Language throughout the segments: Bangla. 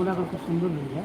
올라가고 숨는 건가?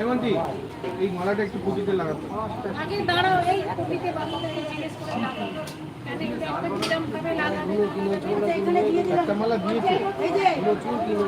হেমন্তী এই মালাটা একটু পুঁজিতে লাগাতে। আগে দাঁড়াও এই জিজ্ঞেস করে লাগাও মালা দিয়েছে। চুল কিনো?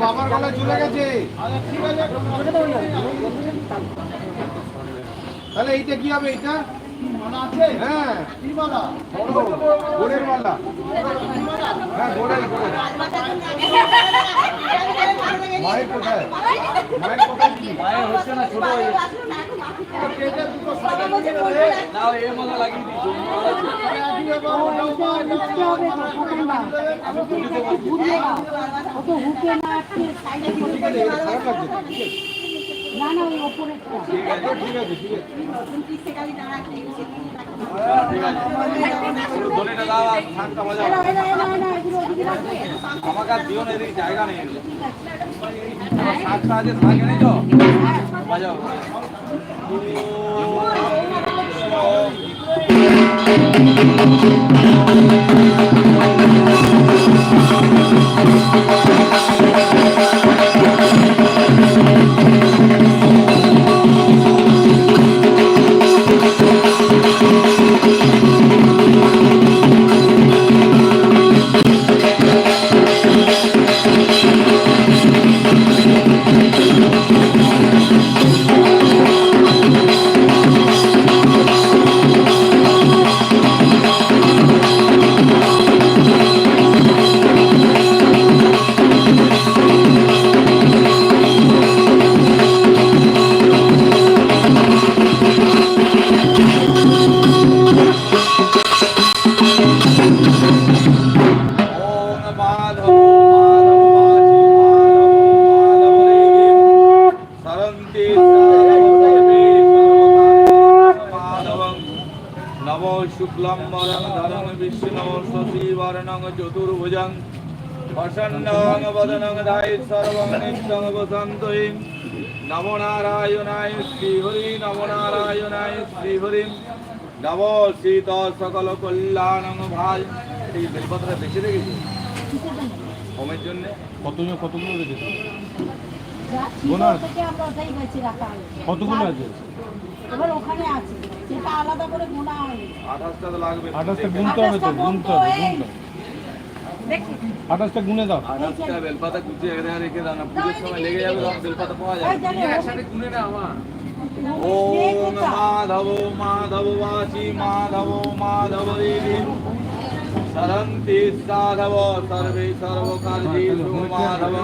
বাবার গলায় চলে গেছে। তাহলে এইটা কি হবে এইটা? হ্যাঁ। বড়, গোড়ের মালা। হ্যাঁ গোড়ের গোড়ের মায়ের কোথায়? মায়ের কোথায় কি? মায়ের হচ্ছে না ছোট হয়ে না না ওই ওপরেরটা ঠিক আছে আছে আছে। আমাকে দিও না এদিকে জায়গা নেই। আছে। শাক এনেই তো বাজাও। ওম শুক্লম বরং ধরং বিষ্ণু শশীবর্ণং চতুর্ভুজং প্রসন্নং বদনং ধায় সর্বং নিত্যং বসন্তৈ নমো নারায়ণায় শ্রীহরি নমো নারায়ণায় শ্রীহরি নব শীত সকল কল্যাণং ভাই এই বেলপত্র বেশি রেখেছি হোমের জন্য? কতজন কতগুলো রেখেছে। কতগুলো আছে? এবার ওখানে আছে। সেটা আলাদা করে গোনা আঠাশটা তো লাগবে। আঠাশটা গুনতে হবে তো গুনতে হবে গুনতে হবে। আঠাশটা গুনে দাও। আঠাশটা বেলপাতা কুচিয়ে রেখে রেখে দাও না পুজোর সময় লেগে যাবে তখন বেলপাতা পাওয়া যাবে। একসাথে গুনে না আমার ওম মাধব মাধব বাচি মাধব মাধব দেবী। সরন্তি সাধব সর্বে সর্বকার্যেষু মাধব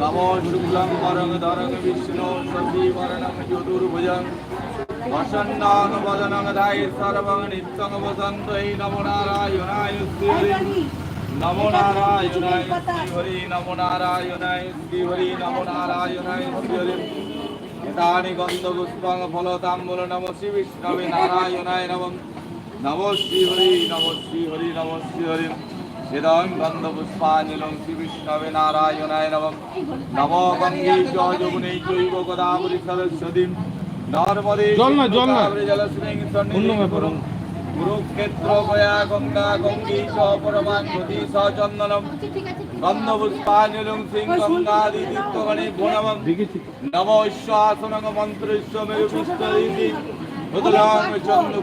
নম শুক্লং বরং ধরং বিষ্ণু শশী বরণং চতুর্ভুজং বসন্নাং বদনং ধায় সর্বং নিত্যং বসন্তৈ নমো নারায়ণায় শ্রী নমো নারায়ণায় শ্রী হরি নমো নারায়ণায় শ্রী হরি নমো নারায়ণায় শ্রী হরি এতানি গন্ধপুষ্পং ফলতাম্বুল নম শ্রী বিষ্ণবে নারায়ণায় নমঃ নম শ্রী হরি নম শ্রী হরি নম শ্রী হরি ইদং গন্ধপুষ্পাঞ্জলিং শ্রী বিষ্ণবে নারায়ণায় নর্মদে জল না, জল না। জলস্মিং অন্য ব্যাপার, সন্নিধিং কুরুক্ষেত্র গয়া গঙ্গা গঙ্গী চ পরমান্নতি স চন্দনম। গন্ধপুষ্পাঞ্জলিং সিং গঙ্গাদি তীর্থগণে গুণমম। দেখেছি। তো। নম ঈশ্বাসনং মেরু পুষ্করিতি উদলাং চন্দ্র